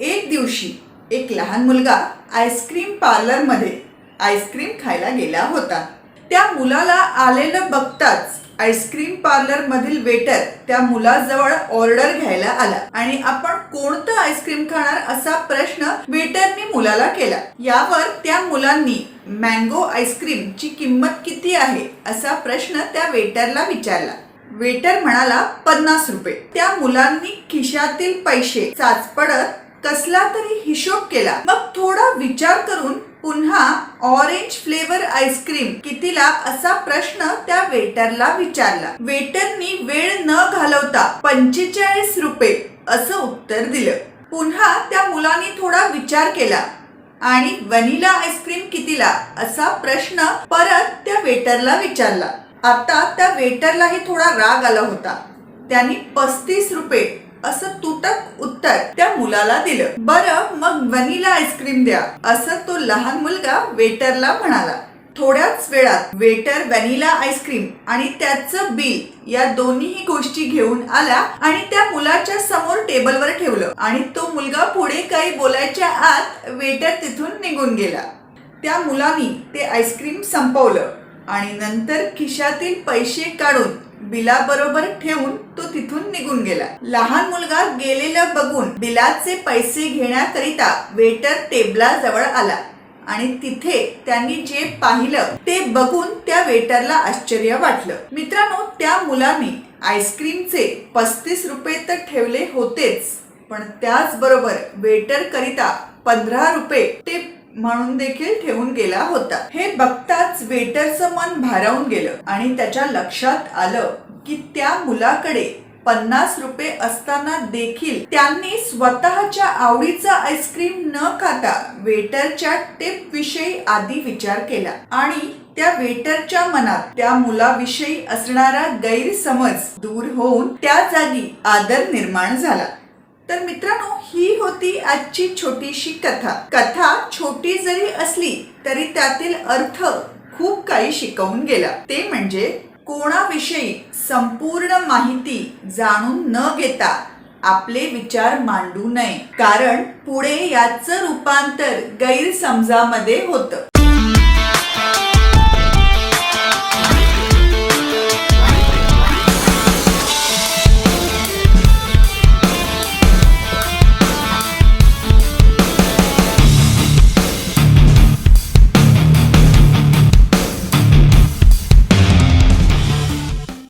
एक दिवशी एक लहान मुलगा आईस्क्रीम पार्लरमध्ये आईस्क्रीम खायला गेला होता. त्या मुलाला आलेलं बघताच आईस्क्रीम पार्लर मधील वेटर त्या मुलाजवळ ऑर्डर घ्यायला आला आणि आपण कोणतं आईस्क्रीम खाणार असा प्रश्न वेटरने मुलाला केला. यावर त्या मुलांनी मँगो आईस्क्रीम ची किंमत किती आहे असा प्रश्न त्या वेटरला विचारला. वेटर म्हणाला पन्नास रुपये. त्या मुलांनी खिशातील पैसे चाचपडत कसला तरी हिशोब केला. मग थोडा विचार करून पुन्हा ऑरेंज फ्लेवर आईस्क्रीम कितीला असा प्रश्न त्या वेटरला विचारला. वेटरनी वेळ न घालवता पंचेचाळीस रुपये असं उत्तर दिलं. पुन्हा त्या मुलाने थोडा विचार केला. आणि वनिला आईस्क्रीम कितीला असा प्रश्न परत त्या वेटरला विचारला. आता त्या वेटरलाही थोडा राग आला होता. त्यांनी पस्तीस रुपये असं तुटक उत्तर त्या मुलाला दिलं. बरं मग वनिला आईस्क्रीम द्या. असं तो लहान मुलगा वेटरला म्हणाला. थोड्याच वेळात वेटर व्हॅनिला आईस्क्रीम आणि त्याचं बिल या दोन्ही गोष्टी घेऊन आला आणि त्या मुलाच्या समोर टेबलवर ठेवलं. आणि तो मुलगा पुढे काही बोलायच्या आत वेटर तिथून निघून गेला. त्या मुलानी ते आईस्क्रीम संपवलं आणि नंतर खिशातील पैसे काढून बिलाबरोबर ठेवून तो तिथून निघून गेला. लहान मुलगा गेलेलं बघून बिलाचे पैसे घेण्याकरिता वेटर टेबलाजवळ आला आणि तिथे त्यांनी जे पाहिलं ते बघून त्या वेटरला आश्चर्य वाटलं. मित्रांनो त्या मुलाने आईस्क्रीमचे पस्तीस रुपये तर ठेवले होतेच पण त्याचबरोबर वेटर करिता पंधरा रुपये ते म्हणून देखील ठेवून गेला होता. हे बघताच वेटरचं मन भारावून गेलं आणि त्याच्या लक्षात आलं की त्या मुलाकडे पन्नास रुपये असताना देखील त्यांनी स्वतःच्या आवडीचा आईस्क्रीम न खाता वेटरच्या टिप विषयी आधी विचार केला. आणि त्या वेटरच्या मनात त्या मुलाविषयी असणारा गैरसमज दूर होऊन त्या जागी आदर निर्माण झाला. तर मित्रांनो ही होती आजची छोटीशी कथा. कथा छोटी जरी असली तरी त्यातील अर्थ खूप काही शिकवून गेला. ते म्हणजे कोणाविषयी संपूर्ण माहिती जाणून न घेता आपले विचार मांडू नये. कारण पुढे याचं रूपांतर गैरसमजामध्ये होतं.